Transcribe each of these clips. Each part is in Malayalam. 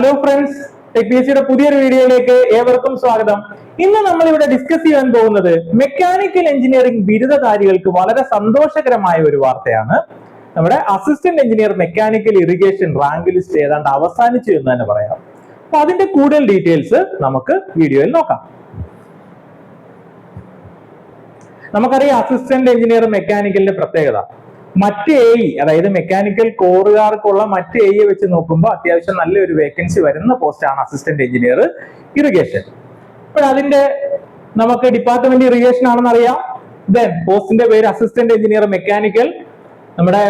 ഹലോ ഫ്രണ്ട്സ് ടെക്നീസിയുടെ പുതിയൊരു വീഡിയോയിലേക്ക് ഏവർക്കും സ്വാഗതം. ഇന്ന് നമ്മൾ ഇവിടെ ഡിസ്കസ് ചെയ്യാൻ പോകുന്നത് മെക്കാനിക്കൽ എഞ്ചിനീയറിംഗ് ബിരുദധാരികൾക്ക് വളരെ സന്തോഷകരമായ ഒരു വാർത്തയാണ്. നമ്മുടെ assistant engineer mechanical irrigation rank list ഏതാണ്ട് അവസാനിച്ചു എന്ന് തന്നെ പറയാം. അപ്പൊ അതിന്റെ കൂടുതൽ ഡീറ്റെയിൽസ് നമുക്ക് വീഡിയോയിൽ നോക്കാം. നമുക്കറിയാം അസിസ്റ്റന്റ് എഞ്ചിനീയർ മെക്കാനിക്കലിന്റെ പ്രത്യേകത. മറ്റ് എ അതായത് മെക്കാനിക്കൽ കോറുകാർക്കുള്ള മറ്റ് എ വെച്ച് നോക്കുമ്പോൾ അത്യാവശ്യം നല്ലൊരു വേക്കൻസി വരുന്ന പോസ്റ്റാണ് അസിസ്റ്റന്റ് എഞ്ചിനീയർ ഇറിഗേഷൻ അപ്പോൾ അതിന്റെ നമുക്ക് ഡിപ്പാർട്ട്മെന്റ് ഇറിഗേഷൻ ആണെന്ന് അറിയാം. ദെൻ പോസ്റ്റിന്റെ പേര് അസിസ്റ്റന്റ് എഞ്ചിനീയർ മെക്കാനിക്കൽ നമ്മുടെ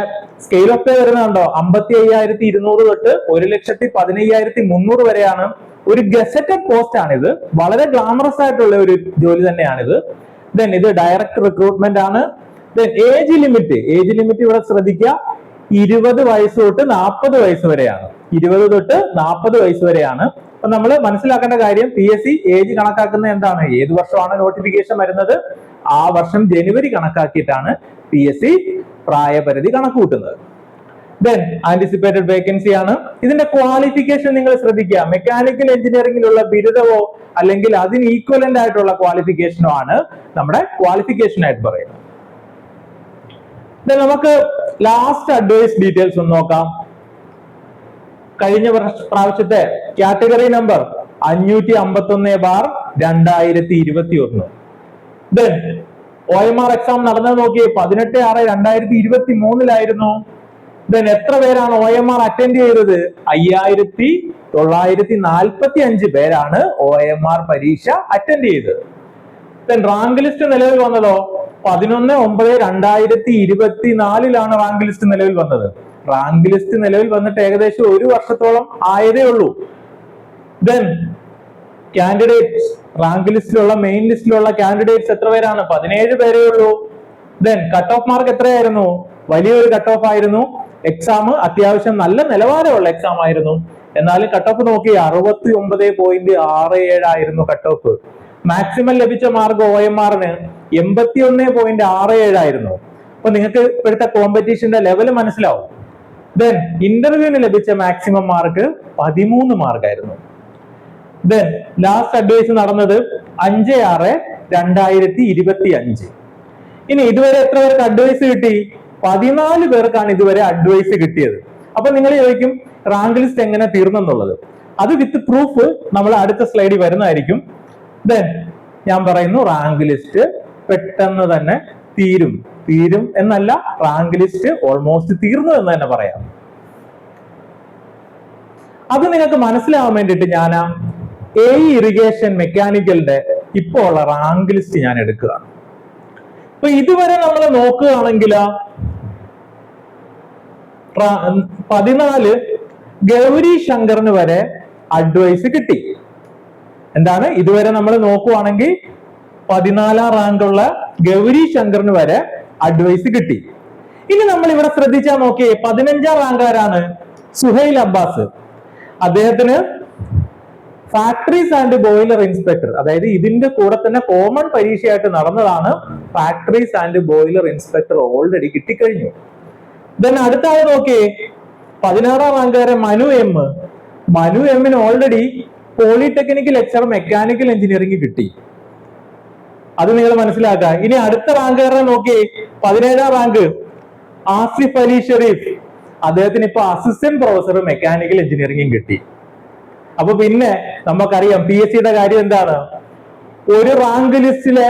സ്കെയിൽ ഓഫ് പേ വരുന്നുണ്ടോ? അമ്പത്തി അയ്യായിരത്തി ഇരുന്നൂറ് തൊട്ട് ഒരു ലക്ഷത്തി പതിനയ്യായിരത്തി മുന്നൂറ് വരെയാണ് ഒരു ഗസറ്റഡ് പോസ്റ്റ് ആണിത്. വളരെ ഗ്ലാമറസ് ആയിട്ടുള്ള ഒരു ജോലി തന്നെയാണിത്. ദെൻ ഇത് ഡയറക്റ്റ് റിക്രൂട്ട്മെന്റ് ആണ്. ഏജ് ലിമിറ്റ് ഏജ് ലിമിറ്റ് ഇവിടെ ശ്രദ്ധിക്കുക. ഇരുപത് വയസ്സ് തൊട്ട് നാൽപ്പത് വയസ്സ് വരെയാണ്. ഇരുപത് തൊട്ട് നാൽപ്പത് വയസ്സ് വരെയാണ്. അപ്പൊ നമ്മൾ മനസ്സിലാക്കേണ്ട കാര്യം പി എസ് സി ഏജ് കണക്കാക്കുന്നത് എന്താണ്? ഏത് വർഷമാണ് നോട്ടിഫിക്കേഷൻ വരുന്നത്? ആ വർഷം ജനുവരി കണക്കാക്കിയിട്ടാണ് പി എസ് സി പ്രായപരിധി കണക്കുകൂട്ടുന്നത്. ദെൻ ആന്റിസിപ്പേറ്റഡ് വേക്കൻസി ആണ്. ഇതിന്റെ ക്വാളിഫിക്കേഷൻ നിങ്ങൾ ശ്രദ്ധിക്കുക. മെക്കാനിക്കൽ എഞ്ചിനീയറിംഗിലുള്ള ബിരുദമോ അല്ലെങ്കിൽ അതിന് ഈക്വലന്റ് ആയിട്ടുള്ള ക്വാളിഫിക്കേഷനോ ആണ് നമ്മുടെ ക്വാളിഫിക്കേഷൻ ആയിട്ട് പറയുന്നത്. നമുക്ക് ലാസ്റ്റ് അഡ്വൈസ് ഡീറ്റെയിൽസ് ഒന്ന് നോക്കാം. കഴിഞ്ഞ പ്രാവശ്യത്തെ കാറ്റഗറി നമ്പർ അഞ്ഞൂറ്റി അമ്പത്തി ഒന്ന് ബാർ രണ്ടായിരത്തി ഇരുപത്തി ഒന്ന് then O M R exam നടന്നത് നോക്കി പതിനെട്ട് ആറ് രണ്ടായിരത്തി ഇരുപത്തി മൂന്നിലായിരുന്നു ദെൻ എത്ര പേരാണ് ഒ എം ആർ അറ്റൻഡ് ചെയ്തത്? അയ്യായിരത്തി തൊള്ളായിരത്തി നാൽപ്പത്തി അഞ്ച് പേരാണ് ഒ എം ആർ പരീക്ഷ അറ്റൻഡ് ചെയ്തത്. റാങ്ക് ലിസ്റ്റ് നിലവിൽ വന്നതോ? പതിനൊന്ന് ഒമ്പത് രണ്ടായിരത്തി ഇരുപത്തിനാലിലാണ് റാങ്ക് ലിസ്റ്റ് നിലവിൽ വന്നത്. റാങ്ക് ലിസ്റ്റ് നിലവിൽ വന്നിട്ട് ഏകദേശം ഒരു വർഷത്തോളം ആയതേ ഉള്ളൂ. ദെൻ കാൻഡിഡേറ്റ്സ് റാങ്ക് ലിസ്റ്റിലുള്ള മെയിൻ ലിസ്റ്റിലുള്ള കാൻഡിഡേറ്റ്സ് എത്ര പേരാണ്? പതിനേഴ് പേരേ ഉള്ളൂ. ദെൻ കട്ട് ഓഫ് മാർക്ക് എത്രയായിരുന്നു? വലിയൊരു കട്ട് ഓഫ് ആയിരുന്നു. എക്സാം അത്യാവശ്യം നല്ല നിലവാരമുള്ള എക്സാം ആയിരുന്നു. എന്നാലും കട്ട് ഓഫ് നോക്കി അറുപത്തി ഒമ്പത് പോയിന്റ് ആറ് ഏഴായിരുന്നു കട്ട് ഓഫ് മാക്സിമം ലഭിച്ച മാർക്ക് ഒ എം ആറിന് എൺപത്തി ഒന്ന് പോയിന്റ് ആറ് ഏഴായിരുന്നു അപ്പൊ നിങ്ങൾക്ക് ഇപ്പോഴത്തെ കോമ്പറ്റീഷന്റെ ലെവൽ മനസ്സിലാവും. ദെൻ ഇന്റർവ്യൂവിന് ലഭിച്ച മാക്സിമം മാർക്ക് പതിമൂന്ന് മാർക്കായിരുന്നു. ദെൻ ലാസ്റ്റ് അഡ്വൈസ് നടന്നത് അഞ്ച് ആറ് രണ്ടായിരത്തി ഇരുപത്തി അഞ്ച് ഇനി ഇതുവരെ എത്ര പേർക്ക് അഡ്വൈസ് കിട്ടി? പതിനാല് പേർക്കാണ് ഇതുവരെ അഡ്വൈസ് കിട്ടിയത്. അപ്പൊ നിങ്ങൾ ചോദിക്കും റാങ്ക് ലിസ്റ്റ് എങ്ങനെ തീർന്നെന്നുള്ളത്? അത് വിത്ത് പ്രൂഫ് നമ്മൾ അടുത്ത സ്ലൈഡിൽ വരുന്നതായിരിക്കും. ദെൻ ഞാൻ പറയുന്നു റാങ്ക് ലിസ്റ്റ് പെട്ടെന്ന് തന്നെ തീരും. തീരും എന്നല്ല റാങ്ക് ലിസ്റ്റ് ഓൾമോസ്റ്റ് തീർന്നു എന്ന് തന്നെ പറയാം. അത് നിങ്ങൾക്ക് മനസ്സിലാവാൻ വേണ്ടിയിട്ട് ഞാൻ എ ഇറിഗേഷൻ മെക്കാനിക്കലിന്റെ ഇപ്പോൾ ഉള്ള റാങ്ക് ലിസ്റ്റ് ഞാൻ എടുക്കുകയാണ്. അപ്പൊ ഇതുവരെ നമ്മൾ നോക്കുകയാണെങ്കിൽ പതിനാല് ഗൗരി ശങ്കറിന് വരെ അഡ്വൈസ് കിട്ടി. എന്താണ്? ഇതുവരെ നമ്മൾ നോക്കുവാണെങ്കിൽ പതിനാലാം റാങ്കുള്ള ഗൗരി ശങ്കറിന് വരെ അഡ്വൈസ് കിട്ടി. ഇനി നമ്മൾ ഇവിടെ ശ്രദ്ധിച്ചാൽ നോക്കിയേ പതിനഞ്ചാം റാങ്കാരാണ് സുഹൈൽ അബ്ബാസ്. അദ്ദേഹത്തിന് ഫാക്ടറീസ് ആൻഡ് ബോയിലർ ഇൻസ്പെക്ടർ അതായത് ഇതിന്റെ കൂടെ തന്നെ കോമൺ പരീക്ഷയായിട്ട് നടന്നതാണ് factories and boiler inspector already കിട്ടിക്കഴിഞ്ഞു. Then അടുത്ത ആൾ നോക്കിയേ പതിനാറാം റാങ്കുകാരൻ മനു എം മനു എമ്മിന് already polytechnical lecture mechanical engineering കിട്ടി. അത് നിങ്ങൾ മനസ്സിലാക്കുക. ഇനി അടുത്ത റാങ്കുകാരനെ നോക്കി. പതിനേഴാം റാങ്ക് ആസിഫ് അലി ഷെരീഫ്. അദ്ദേഹത്തിന് ഇപ്പൊ അസിസ്റ്റന്റ് പ്രൊഫസർ മെക്കാനിക്കൽ എഞ്ചിനീയറിംഗും കിട്ടി. അപ്പൊ പിന്നെ നമുക്കറിയാം പി എസ് സിയുടെ കാര്യം എന്താണ്? ഒരു റാങ്ക് ലിസ്റ്റിലെ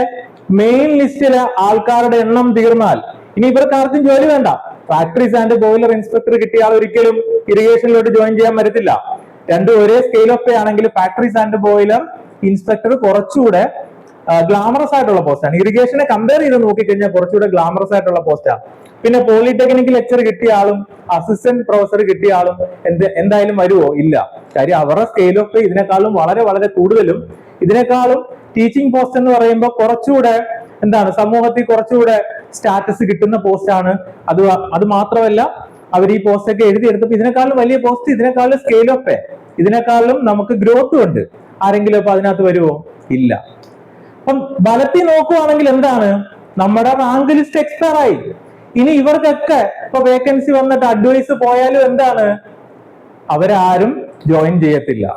മെയിൻ ലിസ്റ്റിലെ ആൾക്കാരുടെ എണ്ണം തീർന്നാൽ ഇനി ഇവർക്ക് ആർക്കും ജോലി വേണ്ട. ഫാക്ടറീസ് ആൻഡ് ബോയിലർ ഇൻസ്പെക്ടർ കിട്ടിയ ആൾ ഒരിക്കലും ഇറിഗേഷനിലോട്ട് ജോയിൻ ചെയ്യാൻ പറ്റത്തില്ല രണ്ടും ഒരേ സ്കെയിൽ ഓഫ് ആണെങ്കിൽ ഫാക്ടറീസ് ആൻഡ് ബോയിലർ ഇൻസ്പെക്ടർ കുറച്ചുകൂടെ ഗ്ലാമറസ് ആയിട്ടുള്ള പോസ്റ്റാണ് ഇറിഗേഷനെ കമ്പയർ ചെയ്ത് നോക്കിക്കഴിഞ്ഞാൽ കുറച്ചുകൂടെ ഗ്ലാമറസ് ആയിട്ടുള്ള പോസ്റ്റാണ് പിന്നെ പോളിടെക്നിക് ലെക്ചർ കിട്ടിയ ആളും അസിസ്റ്റന്റ് പ്രൊഫസർ കിട്ടിയ ആളും എന്ത് എന്തായാലും വരുമോ ഇല്ല. കാര്യം അവരുടെ സ്കെയിൽ ഓഫ് ഇതിനേക്കാളും വളരെ വളരെ കൂടുതലും. ഇതിനേക്കാളും ടീച്ചിങ് പോസ്റ്റ് എന്ന് പറയുമ്പോൾ കുറച്ചുകൂടെ എന്താണ് സമൂഹത്തിൽ കുറച്ചുകൂടെ സ്റ്റാറ്റസ് കിട്ടുന്ന പോസ്റ്റാണ് അത് അത് മാത്രമല്ല അവർ ഈ പോസ്റ്റൊക്കെ എഴുതിയെടുത്തപ്പോൾ ഇതിനേക്കാളും വലിയ പോസ്റ്റ് ഇതിനേക്കാളും സ്കെയിൽ ഓഫ് ഇതിനേക്കാളും നമുക്ക് ഗ്രോത്ത് ഉണ്ട്. ആരെങ്കിലും ഇപ്പൊ അതിനകത്ത് വരുമോ ഇല്ല. അപ്പം ബലത്തിൽ നോക്കുവാണെങ്കിൽ എന്താണ്? നമ്മുടെ റാങ്ക് ലിസ്റ്റ് എക്സ്പയർ ആയി. ഇനി ഇവർക്കൊക്കെ ഇപ്പൊ വേക്കൻസി വന്നിട്ട് അഡ്വൈസ് പോയാലും എന്താണ്? അവരാരും ജോയിൻ ചെയ്യത്തില്ല.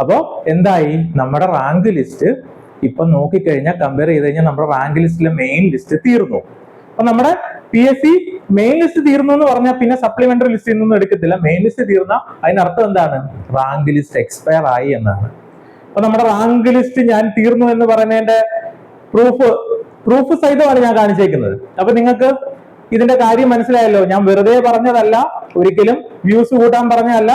അപ്പോ എന്തായി? നമ്മുടെ റാങ്ക് ലിസ്റ്റ് ഇപ്പൊ നോക്കിക്കഴിഞ്ഞാൽ കമ്പയർ ചെയ്ത് കഴിഞ്ഞാൽ നമ്മുടെ റാങ്ക് ലിസ്റ്റിലെ മെയിൻ ലിസ്റ്റ് തീർന്നു. അപ്പൊ നമ്മുടെ P S C main list തീർന്നു എന്ന് പറഞ്ഞാൽ പിന്നെ സപ്ലിമെന്ററി ലിസ്റ്റിൽ നിന്നും എടുക്കത്തില്ല. മെയിൻ ലിസ്റ്റ് തീർന്ന അതിനർത്ഥം എന്താണ്? റാങ്ക് ലിസ്റ്റ് എക്സ്പയർ ആയി എന്നാണ്. അപ്പൊ നമ്മുടെ റാങ്ക് ലിസ്റ്റ് ഞാൻ തീർന്നു എന്ന് പറയുന്നതിന്റെ പ്രൂഫ് പ്രൂഫ് സഹിതമാണ് ഞാൻ കാണിച്ചേക്കുന്നത്. അപ്പൊ നിങ്ങൾക്ക് ഇതിന്റെ കാര്യം മനസ്സിലായല്ലോ. ഞാൻ വെറുതെ പറഞ്ഞതല്ല. ഒരിക്കലും വ്യൂസ് കൂട്ടാൻ പറഞ്ഞതല്ല.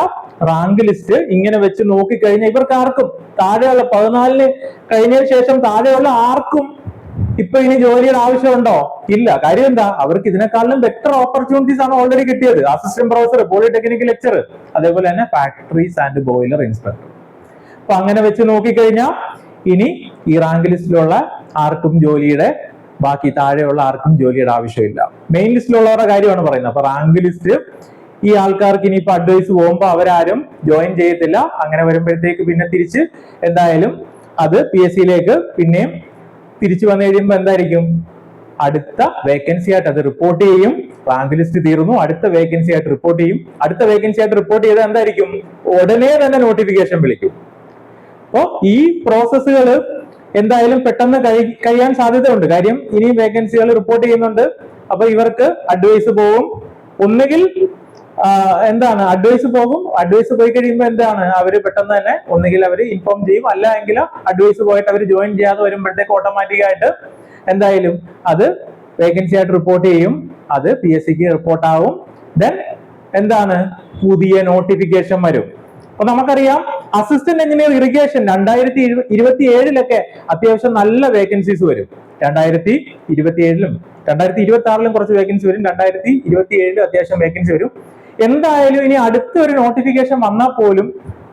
റാങ്ക് ലിസ്റ്റ് ഇങ്ങനെ വെച്ച് നോക്കിക്കഴിഞ്ഞാൽ ഇവർക്ക് ആർക്കും താഴെയുള്ള പതിനാലിന് കഴിഞ്ഞതിന് ശേഷം താഴെയുള്ള ആർക്കും ഇപ്പൊ ഇനി ജോലിയുടെ ആവശ്യമുണ്ടോ? ഇല്ല. കാര്യം എന്താ അവർക്ക് ഇതിനേക്കാളും ബെറ്റർ ഓപ്പർച്യൂണിറ്റീസ് ആണ് ഓൾറെഡി കിട്ടിയത്. അസിസ്റ്റന്റ് പ്രൊഫസർ പോളിടെക്നിക് ലെക്ചർ അതേപോലെ തന്നെ ഫാക്ടറീസ് ആൻഡ് ബോയിലർ ഇൻസ്പെക്ടർ അപ്പൊ അങ്ങനെ വെച്ച് നോക്കിക്കഴിഞ്ഞാൽ ഇനി ഈ റാങ്ക് ലിസ്റ്റിലുള്ള ആർക്കും ജോലിയുടെ ബാക്കി താഴെയുള്ള ആർക്കും ജോലിയുടെ ആവശ്യമില്ല. മെയിൻ ലിസ്റ്റിലുള്ളവരുടെ കാര്യമാണ് പറയുന്നത്. അപ്പൊ റാങ്ക് ലിസ്റ്റ് ഈ ആൾക്കാർക്ക് ഇനിയിപ്പോ അഡ്വൈസ് പോകുമ്പോൾ അവരാരും ജോയിൻ ചെയ്യത്തില്ല. അങ്ങനെ വരുമ്പോഴത്തേക്ക് പിന്നെ തിരിച്ച് എന്തായാലും അത് പി എസ് സിയിലേക്ക് പിന്നെയും തിരിച്ചു വന്നു കഴിയുമ്പോൾ എന്തായിരിക്കും? അടുത്ത വേക്കൻസി ആയിട്ട് അത് റിപ്പോർട്ട് ചെയ്യും. റാങ്ക് ലിസ്റ്റ് തീർന്നു. അടുത്ത വേക്കൻസി ആയിട്ട് റിപ്പോർട്ട് ചെയ്യും. അടുത്ത വേക്കൻസി ആയിട്ട് റിപ്പോർട്ട് ചെയ്താൽ എന്തായിരിക്കും? ഉടനെ തന്നെ നോട്ടിഫിക്കേഷൻ വിളിക്കും. അപ്പോ ഈ പ്രോസസ്സുകൾ എന്തായാലും പെട്ടെന്ന് കഴി- കഴിയാൻ സാധ്യതയുണ്ട്. കാര്യം ഇനി വേക്കൻസികൾ റിപ്പോർട്ട് ചെയ്യുന്നുണ്ട്. അപ്പൊ ഇവർക്ക് അഡ്വൈസ് പോവും ഒന്നുകിൽ എന്താണ്? അഡ്വൈസ് പോകും. അഡ്വൈസ് പോയി കഴിയുമ്പോൾ എന്താണ്? അവർ പെട്ടെന്ന് തന്നെ ഒന്നുകിൽ അവർ ഇൻഫോം ചെയ്യും. അല്ല എങ്കിൽ അഡ്വൈസ് പോയിട്ട് അവർ ജോയിൻ ചെയ്യാതെ വരുമ്പോഴത്തേക്ക് ഓട്ടോമാറ്റിക് ആയിട്ട് എന്തായാലും അത് വേക്കൻസി ആയിട്ട് റിപ്പോർട്ട് ചെയ്യും. അത് പി എസ് സിക്ക് റിപ്പോർട്ടാവും ദെൻ എന്താണ്? പുതിയ നോട്ടിഫിക്കേഷൻ വരും. അപ്പൊ നമുക്കറിയാം അസിസ്റ്റന്റ് എഞ്ചിനീയർ ഇറിഗേഷൻ രണ്ടായിരത്തി ഇരുപത്തി ഏഴിലൊക്കെ അത്യാവശ്യം നല്ല വേക്കൻസീസ് വരും. രണ്ടായിരത്തി ഇരുപത്തി ഏഴിലും രണ്ടായിരത്തി ഇരുപത്തി ആറിലും കുറച്ച് വേക്കൻസി വരും. രണ്ടായിരത്തി ഇരുപത്തി ഏഴിലും അത്യാവശ്യം വേക്കൻസി വരും. എന്തായാലും ഇനി അടുത്ത ഒരു നോട്ടിഫിക്കേഷൻ വന്നാൽ പോലും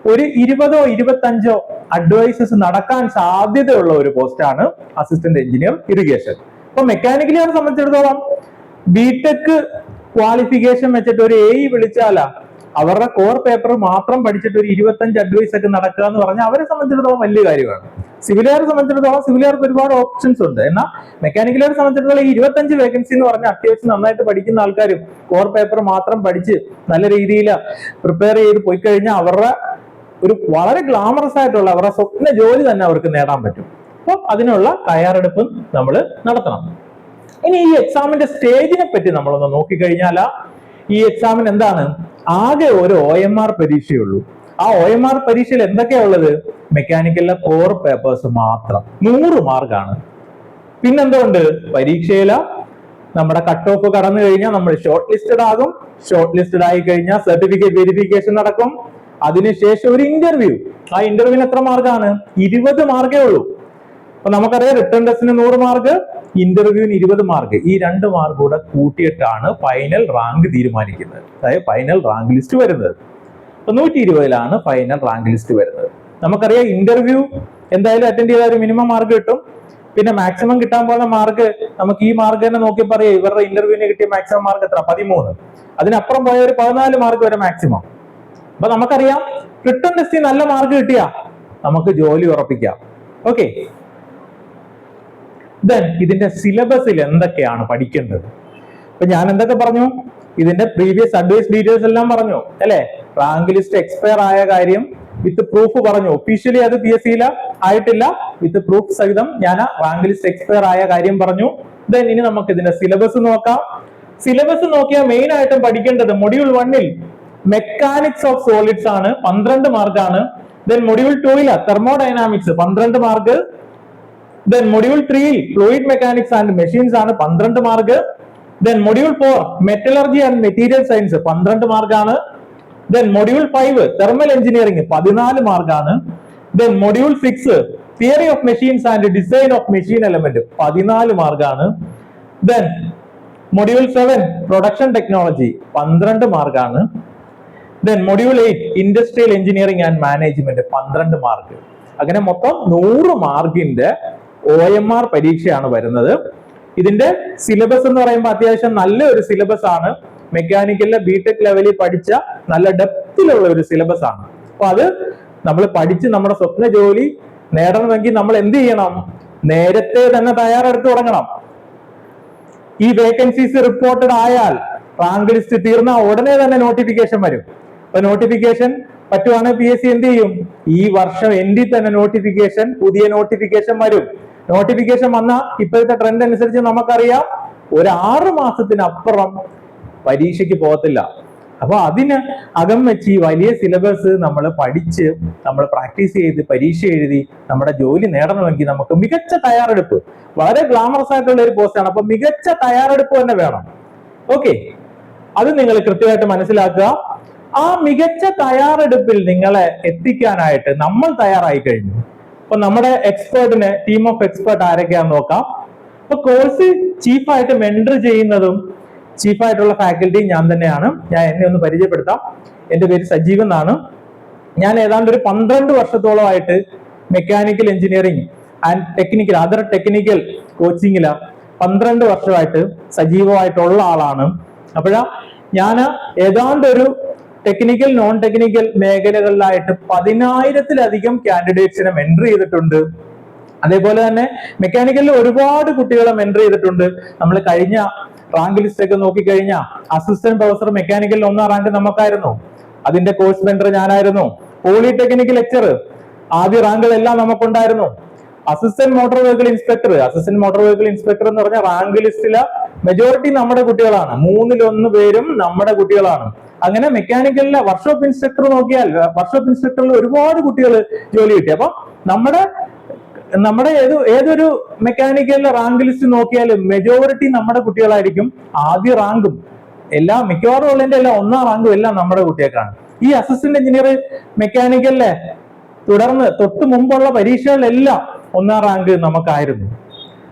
ഒരു ഇരുപതോ ഇരുപത്തഞ്ചോ അഡ്വൈസസ് നടക്കാൻ സാധ്യതയുള്ള ഒരു പോസ്റ്റാണ് അസിസ്റ്റന്റ് എഞ്ചിനീയർ ഇറിഗേഷൻ അപ്പൊ മെക്കാനിക്കലിനെ സംബന്ധിച്ചിടത്തോളം ബിടെക് ക്വാളിഫിക്കേഷൻ വെച്ചിട്ട് ഒരു എ വിളിച്ചാലാ അവരുടെ കോർ പേപ്പർ മാത്രം പഠിച്ചിട്ട് ഒരു ഇരുപത്തഞ്ച് അഡ്വൈസ് ഒക്കെ നടക്കുക എന്ന് പറഞ്ഞാൽ അവരെ സംബന്ധിച്ചിടത്തോളം വലിയ കാര്യമാണ്. സിവിലുകാരെ സംബന്ധിച്ചിടത്തോളം സിവിലുകാർക്ക് ഒരുപാട് ഓപ്ഷൻസ് ഉണ്ട്. എന്നാൽ മെക്കാനിക്കലുകാരെ സംബന്ധിച്ചിടത്തോളം ഈ ഇരുപത്തഞ്ച് വേക്കൻസി എന്ന് പറഞ്ഞാൽ അത്യാവശ്യം നന്നായിട്ട് പഠിക്കുന്ന ആൾക്കാരും കോർ പേപ്പർ മാത്രം പഠിച്ച് നല്ല രീതിയിൽ പ്രിപ്പയർ ചെയ്ത് പോയി കഴിഞ്ഞാൽ അവരുടെ ഒരു വളരെ ഗ്ലാമറസ് ആയിട്ടുള്ള അവരുടെ സ്വപ്ന ജോലി തന്നെ അവർക്ക് നേടാൻ പറ്റും. അപ്പോൾ അതിനുള്ള തയ്യാറെടുപ്പും നമ്മൾ നടത്തണം. ഇനി ഈ എക്സാമിന്റെ സ്റ്റേജിനെ പറ്റി നമ്മളൊന്ന് നോക്കിക്കഴിഞ്ഞാൽ ഈ എക്സാമിന് എന്താണ്? ആകെ ഒരു ഒ എം ആർ പരീക്ഷയുള്ളൂ ആ ഒ എം ആർ പരീക്ഷയിൽ എന്തൊക്കെയാ ഉള്ളത്? മെക്കാനിക്കലിലെ കോർ പേപ്പേഴ്സ് മാത്രം. നൂറ് മാർക്കാണ്. പിന്നെന്തുകൊണ്ട് പരീക്ഷയിലെ നമ്മുടെ കട്ട് ഓഫ് കടന്നു കഴിഞ്ഞാൽ നമ്മൾ ഷോർട്ട് ലിസ്റ്റഡ് ആകും. ഷോർട്ട് ലിസ്റ്റഡ് ആയി കഴിഞ്ഞാൽ സർട്ടിഫിക്കറ്റ് വെരിഫിക്കേഷൻ നടക്കും. അതിനുശേഷം ഒരു ഇന്റർവ്യൂ ആ ഇന്റർവ്യൂവിന് എത്ര മാർക്കാണ്? ഇരുപത് മാർക്കേ ഉള്ളൂ. അപ്പൊ നമുക്കറിയാം റിട്ടേൺ ടെസ്റ്റിന് നൂറ് മാർക്ക്. ഇന്റർവ്യൂവിന് ഇരുപത് മാർക്ക്. ഈ രണ്ട് മാർക്ക് കൂടെ കൂട്ടിയിട്ടാണ് ഫൈനൽ റാങ്ക് തീരുമാനിക്കുന്നത്. അതായത് ഫൈനൽ റാങ്ക് ലിസ്റ്റ് വരുന്നത്. നൂറ്റി ഇരുപതിലാണ് ഫൈനൽ റാങ്ക് ലിസ്റ്റ് വരുന്നത്. നമുക്കറിയാം ഇന്റർവ്യൂ എന്തായാലും അറ്റൻഡ് ചെയ്താൽ മിനിമം മാർക്ക് കിട്ടും. പിന്നെ മാക്സിമം കിട്ടാൻ പോകുന്ന മാർക്ക് നമുക്ക് ഈ മാർക്ക് തന്നെ നോക്കി പറയാം ഇവരുടെ ഇന്റർവ്യൂവിന് കിട്ടിയ മാക്സിമം മാർക്ക് എത്ര? പതിമൂന്ന്. അതിനപ്പുറം പോയ ഒരു പതിനാല് മാർക്ക് വരെ മാക്സിമം അപ്പൊ നമുക്കറിയാം റിട്ടേൺ ടെസ്റ്റിൽ നല്ല മാർക്ക് കിട്ടിയാ നമുക്ക് ജോലി ഉറപ്പിക്കാം. ഓക്കെ ദെൻ ഇതിന്റെ സിലബസിൽ എന്തൊക്കെയാണ് പഠിക്കേണ്ടത്? ഇപ്പൊ ഞാൻ എന്തൊക്കെ പറഞ്ഞു? ഇതിന്റെ പ്രീവിയസ് അഡ്വൈസ് ഡീറ്റെയിൽസ് എല്ലാം പറഞ്ഞു അല്ലെ? റാങ്ക് ലിസ്റ്റ് എക്സ്പയർ ആയ കാര്യം വിത്ത് പ്രൂഫ് പറഞ്ഞു. ഒഫീഷ്യലി അത് പി എസ് സിയില ആയിട്ടില്ല. വിത്ത് പ്രൂഫ് സഹിതം ഞാൻ റാങ്ക് ലിസ്റ്റ് എക്സ്പയർ ആയ കാര്യം പറഞ്ഞു. ദെൻ ഇനി നമുക്ക് ഇതിന്റെ സിലബസ് നോക്കാം. സിലബസ് നോക്കിയാൽ മെയിൻ ആയിട്ടും പഠിക്കേണ്ടത് മൊഡ്യൂൾ വണ്ണിൽ മെക്കാനിക്സ് ഓഫ് സോളിഡ്സ് ആണ് പന്ത്രണ്ട് മാർക്കാണ് ദെൻ മൊഡ്യൂൾ ടൂയിൽ തെർമോഡൈനാമിക്സ് പന്ത്രണ്ട് മാർക്ക് ദെൻ മൊഡ്യൂൾ ത്രീയിൽ ഫ്ലൂയിഡ് മെക്കാനിക്സ് ആൻഡ് മെഷീൻസ് ആണ് പന്ത്രണ്ട് mark then module four metallurgy and material science പന്ത്രണ്ട് മാർക്കാണ് then module five thermal engineering പതിനാല് മാർക്കാണ് then module six theory of machines and design of machine element പതിനാല് മാർക്കാണ് then module seven production technology പന്ത്രണ്ട് മാർക്കാണ് then module eight industrial engineering and management പന്ത്രണ്ട് മാർക്ക് അങ്ങനെ മൊത്തം നൂറ് മാർക്കിന്റെ ഒ എം ആർ പരീക്ഷയാണ് വരുന്നത്. ഇതിന്റെ സിലബസ് എന്ന് പറയുമ്പോൾ അത്യാവശ്യം നല്ല ഒരു സിലബസ് ആണ് മെക്കാനിക്കലിലെ ബിടെക് ലെവലിൽ പഠിച്ച നല്ല ഡെപ്തിലുള്ള ഒരു സിലബസ് ആണ്. അപ്പൊ അത് നമ്മൾ പഠിച്ച് നമ്മുടെ സ്വപ്ന ജോലി നേടണമെങ്കിൽ നമ്മൾ എന്ത് ചെയ്യണം? നേരത്തെ തന്നെ തയ്യാറെടുത്ത് തുടങ്ങണം. ഈ വേക്കൻസീസ് റിപ്പോർട്ടഡ് ആയാൽ റാങ്ക് ലിസ്റ്റ് തീർന്ന ഉടനെ തന്നെ നോട്ടിഫിക്കേഷൻ വരും. അപ്പൊ നോട്ടിഫിക്കേഷൻ പറ്റുവാണെങ്കിൽ പി എസ് സി എന്ത് ചെയ്യും? ഈ വർഷം എൻഡിൽ തന്നെ നോട്ടിഫിക്കേഷൻ പുതിയ നോട്ടിഫിക്കേഷൻ വരും. നോട്ടിഫിക്കേഷൻ വന്ന ഇപ്പോഴത്തെ ട്രെൻഡ് അനുസരിച്ച് നമുക്കറിയാം ഒരു ആറ് മാസത്തിനപ്പുറം പരീക്ഷയ്ക്ക് പോകത്തില്ല. അപ്പൊ അതിന് അകം വെച്ച് ഈ വലിയ സിലബസ് നമ്മൾ പഠിച്ച് നമ്മൾ പ്രാക്ടീസ് ചെയ്ത് പരീക്ഷ എഴുതി നമ്മുടെ ജോലി നേടണമെങ്കിൽ നമുക്ക് മികച്ച തയ്യാറെടുപ്പ്. വളരെ ഗ്ലാമറസ് ആയിട്ടുള്ള ഒരു പോസ്റ്റാണ് അപ്പൊ മികച്ച തയ്യാറെടുപ്പ് തന്നെ വേണം. ഓക്കെ അത് നിങ്ങൾ കൃത്യമായിട്ട് മനസ്സിലാക്കുക. ആ മികച്ച തയ്യാറെടുപ്പിൽ നിങ്ങളെ എത്തിക്കാനായിട്ട് നമ്മൾ തയ്യാറായി കഴിഞ്ഞു. അപ്പൊ നമ്മുടെ എക്സ്പേർട്ടിന് ടീം ഓഫ് എക്സ്പേർട്ട് ആരൊക്കെയാന്ന് നോക്കാം. അപ്പൊ കോഴ്സ് ചീഫായിട്ട് മെന്റർ ചെയ്യുന്നതും ചീഫായിട്ടുള്ള ഫാക്കൽറ്റി ഞാൻ തന്നെയാണ്. ഞാൻ എന്നെ ഒന്ന് പരിചയപ്പെടുത്താം. എന്റെ പേര് സജീവ് എന്നാണ്. ഞാൻ ഏതാണ്ട് ഒരു പന്ത്രണ്ട് വർഷത്തോളമായിട്ട് mechanical engineering and technical other technical കോച്ചിങ്ങില പന്ത്രണ്ട് വർഷമായിട്ട് സജീവമായിട്ടുള്ള ആളാണ്. അപ്പോഴാ ഞാൻ ഏതാണ്ട് ഒരു ടെക്നിക്കൽ നോൺ ടെക്നിക്കൽ മേഖലകളിലായിട്ട് പതിനായിരത്തിലധികം കാൻഡിഡേറ്റ്സിനെ എൻട്രി ചെയ്തിട്ടുണ്ട്. അതേപോലെ തന്നെ മെക്കാനിക്കലിൽ ഒരുപാട് കുട്ടികളെ എൻട്രി ചെയ്തിട്ടുണ്ട്. നമ്മൾ കഴിഞ്ഞ റാങ്ക് ലിസ്റ്റ് ഒക്കെ നോക്കിക്കഴിഞ്ഞാൽ അസിസ്റ്റന്റ് പ്രൊഫസർ മെക്കാനിക്കലിൽ ഒന്നാം റാങ്ക് നമുക്കായിരുന്നു. അതിന്റെ കോഴ്സ് മെൻഡർ ഞാനായിരുന്നു. പോളിടെക്നിക് ലെക്ചർ ആദ്യ റാങ്കുകളെല്ലാം നമുക്കുണ്ടായിരുന്നു. Assistant motor vehicle inspector assistant motor vehicle inspector എന്ന് പറഞ്ഞ റാങ്ക് ലിസ്റ്റിലെ മെജോറിറ്റി നമ്മുടെ കുട്ടികളാണ്. മൂന്നിലൊന്ന് പേരും നമ്മുടെ കുട്ടികളാണ്. അങ്ങനെ മെക്കാനിക്കലിലെ വർക്ക്ഷോപ്പ് ഇൻസ്ട്രക്ടർ നോക്കിയാൽ വർക്ക്ഷോപ്പ് ഇൻസ്ട്രക്ടറിൽ ഒരുപാട് കുട്ടികൾ ജോലി കിട്ടി. അപ്പൊ നമ്മുടെ നമ്മുടെ ഏത് ഏതൊരു മെക്കാനിക്കൽ റാങ്ക് ലിസ്റ്റ് നോക്കിയാലും മെജോറിറ്റി നമ്മുടെ കുട്ടികളായിരിക്കും ആദ്യ റാങ്കും എല്ലാ മിക്കവാറും ഉള്ളതിന്റെ എല്ലാം ഒന്നാം റാങ്കും എല്ലാം നമ്മുടെ കുട്ടികൾക്കാണ്. ഈ അസിസ്റ്റന്റ് എഞ്ചിനീയർ മെക്കാനിക്കലിലെ തുടർന്ന് തൊട്ട് മുമ്പുള്ള പരീക്ഷകളിലെല്ലാം ഒന്നാം റാങ്ക് നമുക്കായിരുന്നു.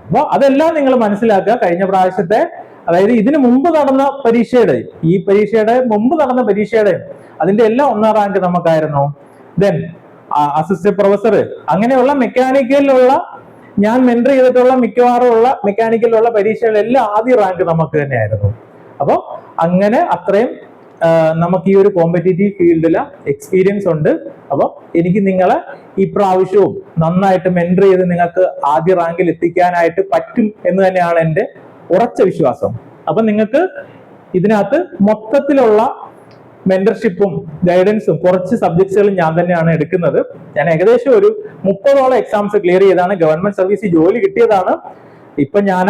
അപ്പോൾ അതെല്ലാം നിങ്ങൾ മനസ്സിലാക്കുക. കഴിഞ്ഞ പ്രാവശ്യത്തെ അതായത് ഇതിനു മുമ്പ് നടന്ന പരീക്ഷയുടെ ഈ പരീക്ഷയുടെ മുമ്പ് നടന്ന പരീക്ഷയുടെ അതിന്റെ എല്ലാം ഒന്നാം റാങ്ക് നമുക്കായിരുന്നു. ദെൻ അസിസ്റ്റന്റ് പ്രൊഫസർ അങ്ങനെയുള്ള മെക്കാനിക്കലിലുള്ള ഞാൻ മെന്റർ ചെയ്തിട്ടുള്ള മിക്കവാറും ഉള്ള മെക്കാനിക്കലിലുള്ള പരീക്ഷകളെല്ലാം ആദ്യ റാങ്ക് നമുക്ക് തന്നെയായിരുന്നു. അപ്പോൾ അങ്ങനെ അത്രയും നമുക്ക് ഈ ഒരു കോമ്പറ്റേറ്റീവ് ഫീൽഡിൽ എക്സ്പീരിയൻസ് ഉണ്ട്. അപ്പോൾ എനിക്ക് നിങ്ങളെ ഈ പ്രാവശ്യവും നന്നായിട്ട് മെന്റർ ചെയ്ത് നിങ്ങൾക്ക് ആദ്യ റാങ്കിൽ എത്തിക്കാനായിട്ട് പറ്റും എന്ന് തന്നെയാണ് എന്റെ ഉറച്ച വിശ്വാസം. അപ്പൊ നിങ്ങൾക്ക് ഇതിനകത്ത് മൊത്തത്തിലുള്ള മെന്റർഷിപ്പും ഗൈഡൻസും കുറച്ച് സബ്ജക്ട്സുകളും ഞാൻ തന്നെയാണ് എടുക്കുന്നത്. ഞാൻ ഏകദേശം ഒരു മുപ്പതോളം എക്സാംസ് ക്ലിയർ ചെയ്താണ്. ഗവൺമെന്റ് സർവീസിൽ ജോലി കിട്ടിയതാണ്. ഇപ്പൊ ഞാൻ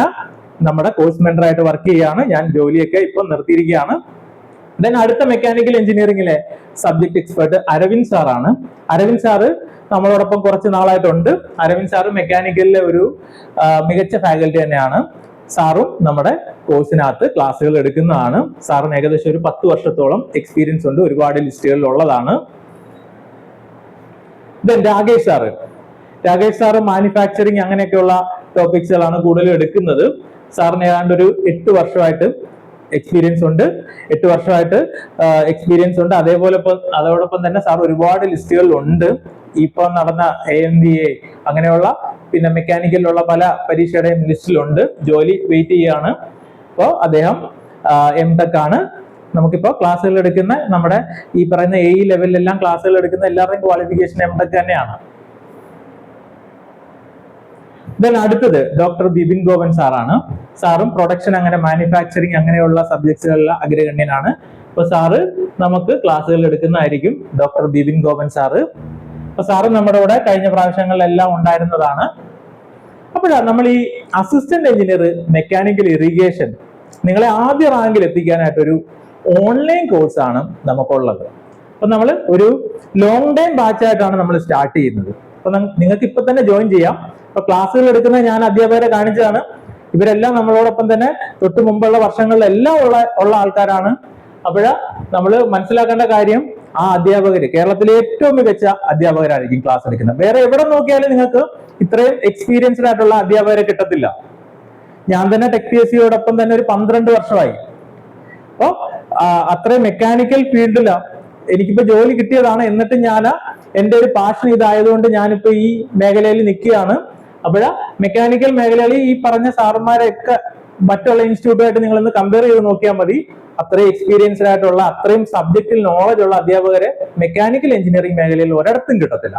നമ്മുടെ കോഴ്സ് മെന്ററായിട്ട് വർക്ക് ചെയ്യാണ്. ഞാൻ ജോലിയൊക്കെ ഇപ്പൊ നിർത്തിയിരിക്കുകയാണ്. ദെൻ അടുത്ത മെക്കാനിക്കൽ എഞ്ചിനീയറിംഗിലെ സബ്ജക്ട് എക്സ്പെർട്ട് അരവിന്ദ് സാറാണ് അരവിന്ദ് സാറ് നമ്മളോടൊപ്പം കുറച്ച് നാളായിട്ടുണ്ട്. അരവിന്ദ് സാറ് മെക്കാനിക്കലിലെ ഒരു മികച്ച ഫാക്കൽറ്റി തന്നെയാണ്. സാറും നമ്മുടെ കോഴ്സിനകത്ത് ക്ലാസ്സുകൾ എടുക്കുന്നതാണ്. സാറിന് ഏകദേശം ഒരു പത്ത് വർഷത്തോളം എക്സ്പീരിയൻസ് ഉണ്ട്. ഒരുപാട് ലിസ്റ്റുകളിൽ ഉള്ളതാണ് Rakesh sir. Rakesh sir manufacturing അങ്ങനെയൊക്കെയുള്ള ടോപ്പിക്സുകളാണ് കൂടുതലും എടുക്കുന്നത്. സാറിന് ഏതാണ്ട് ഒരു എട്ട് വർഷമായിട്ട് എക്സ്പീരിയൻസ് ഉണ്ട്. എട്ട് വർഷമായിട്ട് എക്സ്പീരിയൻസ് ഉണ്ട്. അതേപോലെ അതോടൊപ്പം തന്നെ സാർ ഒരുപാട് ലിസ്റ്റുകളിലുണ്ട്. ഇപ്പൊ നടന്ന എ എം ബി എ അങ്ങനെയുള്ള പിന്നെ മെക്കാനിക്കലിലുള്ള പല പരീക്ഷയുടെയും ലിസ്റ്റിലുണ്ട് ജോലി വെയിറ്റ് ചെയ്യാണ്. അപ്പോൾ അദ്ദേഹം എം ടെക് ആണ്. നമുക്കിപ്പോ ക്ലാസ്സുകൾ എടുക്കുന്ന നമ്മുടെ ഈ പറയുന്ന എ ലെവലിലെല്ലാം ക്ലാസ്സുകൾ എടുക്കുന്ന എല്ലാവരുടെയും ക്വാളിഫിക്കേഷൻ എം ടെക് തന്നെയാണ്. ദെൻ അടുത്തത് ഡോക്ടർ ബിപിൻ ഗോവൻ സാറാണ് സാറും പ്രൊഡക്ഷൻ അങ്ങനെ മാനുഫാക്ചറിങ് അങ്ങനെയുള്ള സബ്ജക്ട്സുകളിലെ അഗ്രഗണ്യനാണ്. അപ്പൊ സാറ് നമുക്ക് ക്ലാസ്സുകൾ എടുക്കുന്നതായിരിക്കും ഡോക്ടർ ബിപിൻ ഗോവൻ സാറ് അപ്പൊ സാറ് നമ്മുടെ കൂടെ കഴിഞ്ഞ പ്രാവശ്യങ്ങളിലെല്ലാം ഉണ്ടായിരുന്നതാണ്. അപ്പോഴാ നമ്മൾ ഈ അസിസ്റ്റന്റ് എഞ്ചിനീയർ മെക്കാനിക്കൽ ഇറിഗേഷൻ നിങ്ങളെ ആദ്യ റാങ്കിൽ എത്തിക്കാനായിട്ടൊരു ഓൺലൈൻ കോഴ്സാണ് നമുക്കുള്ളത്. അപ്പൊ നമ്മൾ ഒരു ലോങ് ടൈം ബാച്ച് ആയിട്ടാണ് നമ്മൾ സ്റ്റാർട്ട് ചെയ്യുന്നത്. അപ്പൊ നിങ്ങൾക്ക് ഇപ്പൊ തന്നെ ജോയിൻ ചെയ്യാം. അപ്പൊ ക്ലാസ്സുകൾ എടുക്കുന്ന ഞാൻ അധ്യാപകരെ കാണിച്ചതാണ്. ഇവരെല്ലാം നമ്മളോടൊപ്പം തന്നെ തൊട്ട് മുമ്പുള്ള വർഷങ്ങളിലെല്ലാം ഉള്ള ഉള്ള ആൾക്കാരാണ്. അപ്പോഴാ നമ്മൾ മനസ്സിലാക്കേണ്ട കാര്യം ആ അധ്യാപകർ കേരളത്തിലെ ഏറ്റവും മികച്ച അധ്യാപകരായിരിക്കും ക്ലാസ് എടുക്കുന്നത്. വേറെ എവിടെ നോക്കിയാലും നിങ്ങൾക്ക് ഇത്രയും എക്സ്പീരിയൻസ്ഡ് ആയിട്ടുള്ള അധ്യാപകരെ കിട്ടത്തില്ല. ഞാൻ തന്നെ ടെക് പി എസ് സിയോടൊപ്പം തന്നെ ഒരു പന്ത്രണ്ട് വർഷമായി. അപ്പോ അത്രയും മെക്കാനിക്കൽ ഫീൽഡില എനിക്കിപ്പോ ജോലി കിട്ടിയതാണ്. എന്നിട്ട് ഞാൻ എന്റെ ഒരു പാഷൻ ഇതായതുകൊണ്ട് ഞാനിപ്പോ ഈ മേഖലയിൽ നിൽക്കുകയാണ്. അപ്പോഴാ മെക്കാനിക്കൽ മേഖലയിൽ ഈ പറഞ്ഞ സാറന്മാരെയൊക്കെ മറ്റുള്ള ഇൻസ്റ്റിറ്റ്യൂട്ടുമായിട്ട് നിങ്ങൾ ഒന്ന് കമ്പയർ ചെയ്ത് നോക്കിയാൽ മതി. അത്രയും എക്സ്പീരിയൻസ്ഡ് ആയിട്ടുള്ള അത്രയും സബ്ജക്റ്റിൽ നോളജ് ഉള്ള അധ്യാപകരെ മെക്കാനിക്കൽ എഞ്ചിനീയറിംഗ് മേഖലയിൽ ഒരിടത്തും കിട്ടത്തില്ല.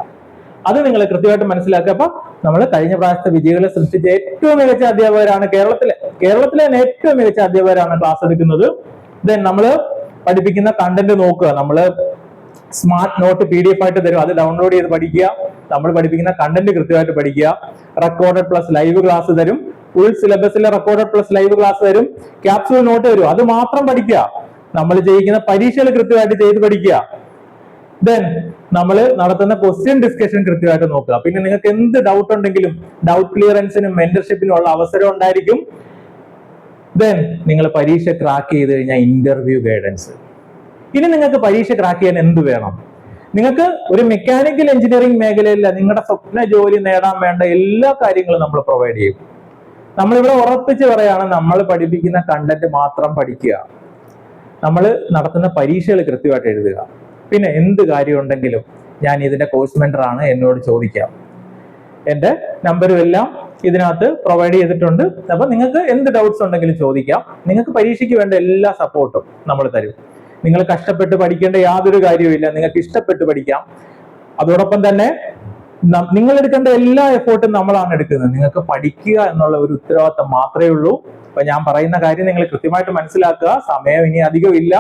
അത് നിങ്ങൾ കൃത്യമായിട്ട് മനസ്സിലാക്കുക അപ്പൊ നമ്മൾ കഴിഞ്ഞ പ്രാവശ്യത്തെ വിജയികളെ സൃഷ്ടിച്ച ഏറ്റവും മികച്ച അധ്യാപകരാണ് കേരളത്തിലെ. കേരളത്തിലെ തന്നെ ഏറ്റവും മികച്ച അധ്യാപകരാണ് ക്ലാസ് എടുക്കുന്നത്. ദെൻ നമ്മൾ പഠിപ്പിക്കുന്ന കണ്ടന്റ് നോക്കുക. നമ്മൾ smart note P D F ആയിട്ട് തരും. അത് ഡൗൺലോഡ് ചെയ്ത് പഠിക്കുക. നമ്മൾ പഠിപ്പിക്കുന്ന കണ്ടന്റ് കൃത്യമായിട്ട് പഠിക്കുക. റെക്കോർഡഡ് പ്ലസ് ലൈവ് ക്ലാസ് തരും. ഫുൾ സിലബസിലെ റെക്കോർഡഡ് പ്ലസ് ലൈവ് ക്ലാസ് വരും. ക്യാപ്സൂൾ നോട്ട് വരും. അത് മാത്രം പഠിക്കുക. നമ്മൾ ചെയ്യിക്കുന്ന പരീക്ഷകൾ കൃത്യമായിട്ട് ചെയ്ത് പഠിക്കുക. ദെൻ നമ്മൾ നടത്തുന്ന ക്വസ്റ്റ്യൻ ഡിസ്കഷൻ കൃത്യമായിട്ട് നോക്കുക. പിന്നെ നിങ്ങൾക്ക് എന്ത് ഡൗട്ട് ഉണ്ടെങ്കിലും ഡൗട്ട് ക്ലിയറൻസിനും മെന്റർഷിപ്പിനും ഉള്ള അവസരം ഉണ്ടായിരിക്കും. ദെൻ നിങ്ങൾ പരീക്ഷ ക്രാക്ക് ചെയ്ത് കഴിഞ്ഞാൽ ഇന്റർവ്യൂ ഗൈഡൻസ് ഇനി നിങ്ങൾക്ക് പരീക്ഷ ക്രാക്ക് ചെയ്യാൻ എന്ത് വേണം? നിങ്ങൾക്ക് ഒരു മെക്കാനിക്കൽ എഞ്ചിനീയറിംഗ് മേഖലയില്ല. നിങ്ങളുടെ സ്വപ്ന ജോലി നേടാൻ വേണ്ട എല്ലാ കാര്യങ്ങളും നമ്മൾ പ്രൊവൈഡ് ചെയ്യും. നമ്മളിവിടെ ഉറപ്പിച്ച് പറയുകയാണ് നമ്മൾ പഠിപ്പിക്കുന്ന കണ്ടന്റ് മാത്രം പഠിക്കുക. നമ്മൾ നടത്തുന്ന പരീക്ഷകൾ കൃത്യമായിട്ട് എഴുതുക. പിന്നെ എന്ത് കാര്യം ഉണ്ടെങ്കിലും ഞാൻ ഇതിന്റെ കോഴ്സ് മെന്റർ ആണ് എന്നോട് ചോദിക്കാം. എന്റെ നമ്പറും എല്ലാം ഇതിനകത്ത് പ്രൊവൈഡ് ചെയ്തിട്ടുണ്ട്. അപ്പൊ നിങ്ങൾക്ക് എന്ത് ഡൗട്ട്സ് ഉണ്ടെങ്കിലും ചോദിക്കാം. നിങ്ങൾക്ക് പരീക്ഷയ്ക്ക് വേണ്ട എല്ലാ സപ്പോർട്ടും നമ്മൾ തരും. നിങ്ങൾ കഷ്ടപ്പെട്ട് പഠിക്കേണ്ട യാതൊരു കാര്യവുമില്ല. നിങ്ങൾക്ക് ഇഷ്ടപ്പെട്ട് പഠിക്കാം. അതോടൊപ്പം തന്നെ നിങ്ങൾ എടുക്കേണ്ട എല്ലാ എഫേർട്ടും നമ്മളാണ് എടുക്കുന്നത്. നിങ്ങൾക്ക് പഠിക്കുക എന്നുള്ള ഒരു ഉത്തരവാദിത്തം മാത്രമേ ഉള്ളൂ. അപ്പൊ ഞാൻ പറയുന്ന കാര്യം നിങ്ങൾ കൃത്യമായിട്ട് മനസ്സിലാക്കുക. സമയം ഇനി അധികം ഇല്ല.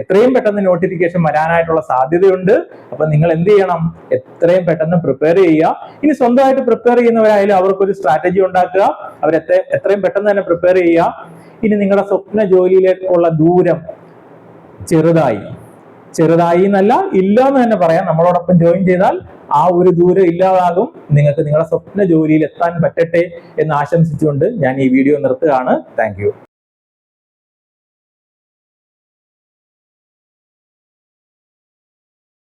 എത്രയും പെട്ടെന്ന് നോട്ടിഫിക്കേഷൻ വരാനായിട്ടുള്ള സാധ്യതയുണ്ട്. അപ്പൊ നിങ്ങൾ എന്ത് ചെയ്യണം? എത്രയും പെട്ടെന്ന് പ്രിപ്പയർ ചെയ്യുക. ഇനി സ്വന്തമായിട്ട് പ്രിപ്പയർ ചെയ്യുന്നവരായാലും അവർക്കൊരു സ്ട്രാറ്റജി ഉണ്ടാക്കുക. അവർ എത്രയും പെട്ടെന്ന് തന്നെ പ്രിപ്പയർ ചെയ്യുക. ഇനി നിങ്ങളുടെ സ്വപ്ന ജോലിയിലേക്കുള്ള ദൂരം ചെറുതായി. ചെറുതായി എന്നല്ല ഇല്ല എന്ന് തന്നെ പറയാം. നമ്മളോടൊപ്പം ജോയിൻ ചെയ്താൽ ആ ഒരു ദൂരം ഇല്ലാതാകും. നിങ്ങൾക്ക് നിങ്ങളുടെ സ്വപ്ന ജോലിയിൽ എത്താൻ പറ്റട്ടെ എന്ന് ആശംസിച്ചുകൊണ്ട് ഞാൻ ഈ വീഡിയോ നിർത്തുകയാണ്. താങ്ക്